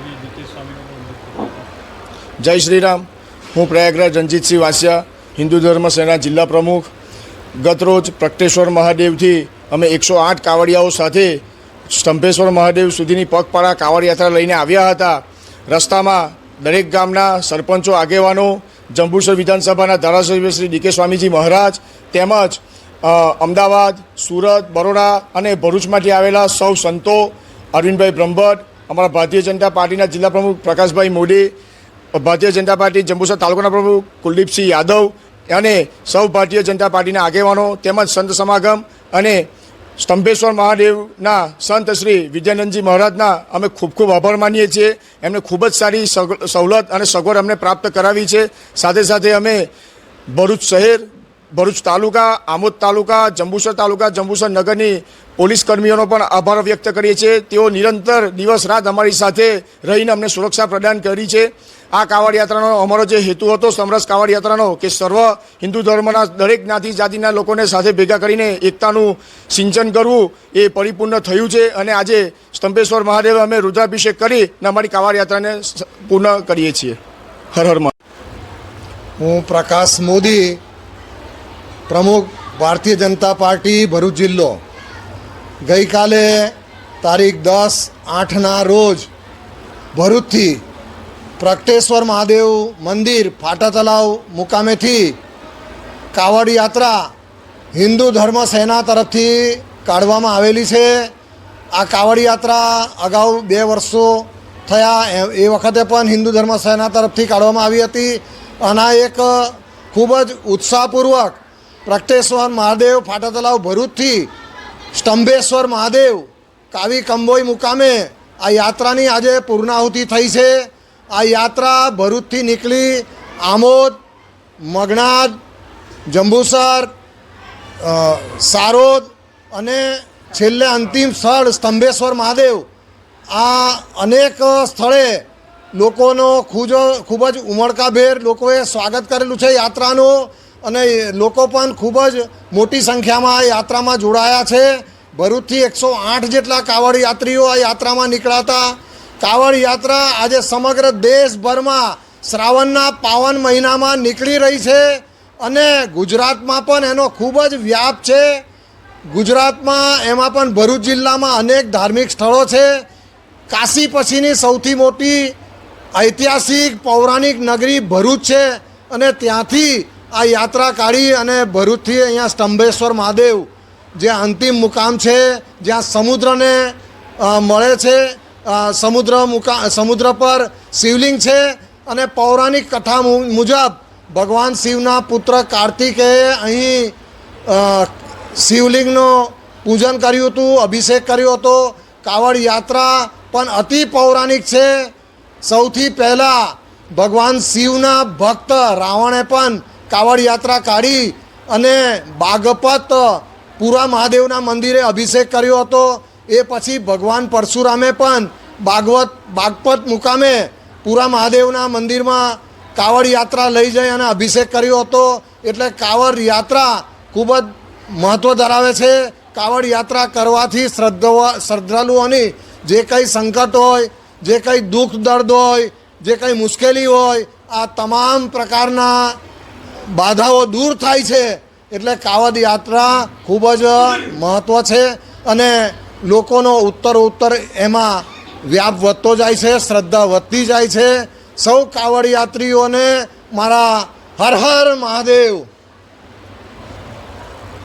આવી શ્રી. જય શ્રીરામ. હું પ્રયાગરાજ રણજીતસિંહ વાસિયા, હિન્દુ ધર્મ સેના જિલ્લા પ્રમુખ. ગતરોજ પ્રગટેશ્વર મહાદેવથી અમે એકસો આઠ કાવડિયાઓ સાથે સ્તંભેશ્વર મહાદેવ સુધીની પગપાળા કાવડ યાત્રા લઈને આવ્યા હતા. રસ્તામાં દરેક ગામના સરપંચો, આગેવાનો, જંબુસર વિધાનસભાના ધારાસભ્ય શ્રી ડીકે સ્વામીજી મહારાજ તેમજ અમદાવાદ, સુરત, બરોડા અને ભરૂચમાંથી આવેલા સૌ સંતો અરવિંદભાઈ બ્રહ્મભટ્ટ અમારા ભારતીય જનતા પાર્ટીના જિલ્લા પ્રમુખ પ્રકાશભાઈ મોદી, ભારતીય જનતા પાર્ટી જંબુસર તાલુકાના પ્રમુખ કુલદીપસિંહ યાદવ અને સૌ ભારતીય જનતા પાર્ટીના આગેવાનો તેમજ સંત સમાગમ અને સ્તંભેશ્વર મહાદેવના સંત શ્રી વિદ્યાનંદજી મહારાજના અમે ખૂબ ખૂબ આભાર માનીએ છીએ. એમને ખૂબ જ સારી સવલત અને સગવડ અમને પ્રાપ્ત કરાવી છે. સાથે સાથે અમે ભરૂચ શહેર ભરૂચ તાલુકા, આમોદ તાલુકા, જંબુસર તાલુકા, જંબુસર નગરની પોલીસ કર્મીઓનો પણ આભાર વ્યક્ત કરીએ છીએ. તેઓ નિરંતર દિવસ રાત અમારી સાથે રહીને અમને સુરક્ષા પ્રદાન કરી છે. આ કાવડ યાત્રાનો અમારો જે હેતુ હતો, સમરસ કાવડ યાત્રાનો, કે સર્વ હિન્દુ ધર્મના દરેક જ્ઞાતિ જાતિના લોકોને સાથે ભેગા કરીને એકતાનું સિંચન કરવું એ પરિપૂર્ણ થયું છે અને આજે સ્તંભેશ્વર મહાદેવ અમે રુદ્રાભિષેક કરી અને અમારી કાવડ યાત્રાને પૂર્ણ કરીએ છીએ. હર હર હું પ્રકાશ મોદી પ્રમુખ ભારતીય જનતા પાર્ટી ભરૂચ જિલ્લો. ગઈકાલે તારીખ દસ આઠના રોજ ભરૂચથી પ્રગટેશ્વર મહાદેવ મંદિર ફાટા તલાવ મુકામેથી કાવડ યાત્રા હિન્દુ ધર્મ સેના તરફથી કાઢવામાં આવેલી છે. આ કાવડ યાત્રા અગાઉ બે વર્ષો થયા, એ- વખતે પણ હિન્દુ ધર્મ સેના તરફથી કાઢવામાં આવી હતી. અને એક ખૂબ જ ઉત્સાહપૂર્વક પ્રગટેશ્વર મહાદેવ ફાટા તલાવ ભરૂચથી સ્તંભેશ્વર મહાદેવ કાવી કંબોઈ મુકામે આ યાત્રાની આજે પૂર્ણાહુતિ થઈ છે. આ યાત્રા ભરૂચથી નીકળી આમોદ, મગનાદ, જંબુસર સારોદ અને છેલ્લે અંતિમ સ્થળ સ્તંભેશ્વર મહાદેવ. આ અનેક સ્થળે લોકોનો ખૂબ જ ઉમળકાભેર લોકોએ સ્વાગત કરેલું છે યાત્રાનું. અને લોકો પણ ખૂબ જ મોટી સંખ્યામાં આ યાત્રામાં જોડાયા છે. ભરૂચથી એકસો આઠ જેટલા કાવડ યાત્રીઓ આ યાત્રામાં નીકળાતા. કાવડ યાત્રા આજે સમગ્ર દેશભરમાં શ્રાવણના પાવન મહિનામાં નીકળી રહી છે અને ગુજરાતમાં પણ એનો ખૂબ જ વ્યાપ છે. ગુજરાતમાં એમાં પણ ભરૂચ જિલ્લામાં અનેક ધાર્મિક સ્થળો છે. કાશી પછીની સૌથી મોટી ઐતિહાસિક પૌરાણિક નગરી ભરૂચ છે અને ત્યાંથી આ યાત્રા કાઢી અને ભરૂચથી અહીંયા સ્તંભેશ્વર મહાદેવ, જે અંતિમ મુકામ છે, જ્યાં સમુદ્રને મળે છે સમુદ્ર મુકા, સમુદ્ર પર શિવલિંગ છે અને પૌરાણિક કથા મુજબ ભગવાન શિવના પુત્ર કાર્તિકેય અહીં શિવલિંગનો પૂજન કર્યું હતું, અભિષેક કર્યો હતો. કાવડ યાત્રા પણ અતિ પૌરાણિક છે. સૌથી પહેલાં ભગવાન શિવના ભક્ત રાવણે પણ કાવડ યાત્રા કાઢી અને બાગપત પુરા મહાદેવના મંદિરે અભિષેક કર્યો હતો. એ પછી ભગવાન પરશુરામે પણ બાગવત, બાગપત મુકામે પુરા મહાદેવના મંદિરમાં કાવડ યાત્રા લઈ જઈ અને અભિષેક કર્યો હતો. એટલે કાવડ યાત્રા ખૂબ જ મહત્ત્વ ધરાવે છે. કાવડ યાત્રા કરવાથી શ્રદ્ધા શ્રદ્ધાળુઓની જે કંઈ સંકટ હોય, જે કંઈ દુઃખ, દર્દ હોય, જે કંઈ મુશ્કેલી હોય, આ તમામ પ્રકારના બાધાઓ દૂર થાય છે એટલે કાવડ યાત્રા ખૂબ જ મહત્ત્વ છે અને લોકોનો ઉત્તર ઉત્તર એમાં વ્યાપ વધતો જાય છે, શ્રદ્ધા વધતી જાય છે. સૌ કાવડ યાત્રીઓને મારા હર હર મહાદેવ.